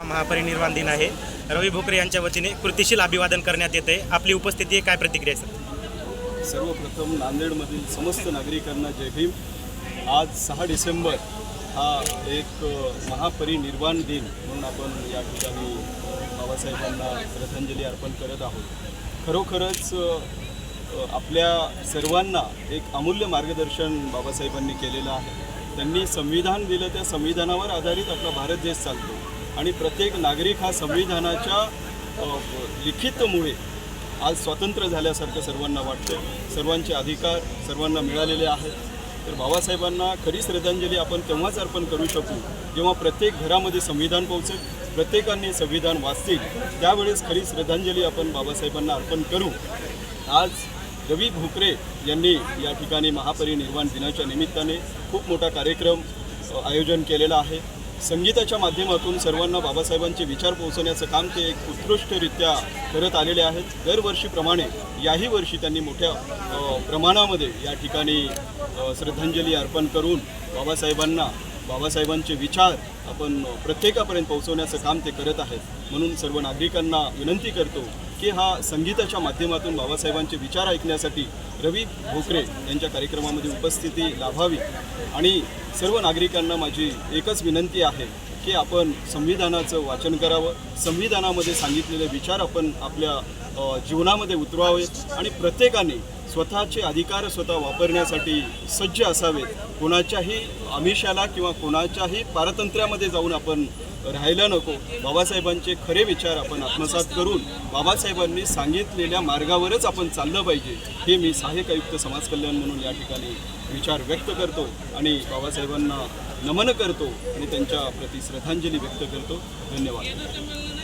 महापरिनिर्वाण दिन आहे. रवी भोकरे यांच्या वतीने कृतिशील अभिवादन करण्यात येते. आपली उपस्थिती आहे काय प्रतिक्रिया सर? सर्वप्रथम नांदेडमधील समस्त नागरिकांना जय भीम. आज सहा डिसेंबर हा एक महापरिनिर्वाण दिन म्हणून आपण या ठिकाणी बाबासाहेबांना श्रद्धांजली अर्पण करत आहोत. खरोखरच आपल्या सर्वांना एक अमूल्य मार्गदर्शन बाबासाहेबांनी केलेलं आहे. त्यांनी संविधान दिलं त्या संविधानावर आधारित आपला भारत देश चालतो. आणि प्रत्येक नागरिक हा संविधानाच्या लिखितमुळे आज स्वतंत्र झाल्यासारखं सर्वांना वाटतं सर्वांचे अधिकार सर्वांना मिळालेले आहेत. तर बाबासाहेबांना खरी श्रद्धांजली आपण तेव्हाच अर्पण करू शकू जेव्हा प्रत्येक घरामध्ये संविधान पोहोचेल प्रत्येकाने संविधान वाचतील. त्यावेळेस खरी श्रद्धांजली आपण बाबासाहेबांना अर्पण करू. आज रवी भोकरे यांनी या ठिकाणी महापरिनिर्वाण दिनाच्या निमित्ताने खूप मोठा कार्यक्रम आयोजन केलेला आहे. संगीताच्या माध्यमातून सर्वांना बाबासाहेबांचे विचार पोहोचवण्याचं काम ते एक उत्कृष्टरित्या करत आलेले आहेत. दरवर्षीप्रमाणे याही वर्षी त्यांनी मोठ्या प्रमाणामध्ये या ठिकाणी श्रद्धांजली अर्पण करून बाबासाहेबांना बाबासाहेबांचे विचार आपण प्रत्येकापर्यंत पोहोचवण्याचं काम ते करत आहेत. म्हणून सर्व नागरिकांना विनंती करतो की हा संगीताच्या माध्यमातून बाबासाहेबांचे विचार ऐकण्यासाठी रवी भोकरे यांच्या कार्यक्रमामध्ये उपस्थिती लाभावी. आणि सर्व नागरिकांना माझी एकच विनंती आहे की आपण संविधानाचं वाचन करावं. संविधानामध्ये सांगितलेले विचार आपण आपल्या जीवनामध्ये उतरवावेत आणि प्रत्येकाने स्वतःचे अधिकार स्वतः वापरण्यासाठी सज्ज असावेत. कोणाच्याही आमिषाला किंवा कोणाच्याही पारतंत्र्यामध्ये जाऊन आपण राहायला नको. बाबासाहेबांचे खरे विचार आपण आत्मसात करून बाबासाहेबांनी सांगितलेल्या मार्गावरच आपण चाललं पाहिजे हे मी सहाय्यक आयुक्त समाज कल्याण म्हणून या ठिकाणी विचार व्यक्त करतो आणि बाबासाहेबांना नमन करतो आणि त्यांच्या प्रती श्रद्धांजली व्यक्त करतो. धन्यवाद.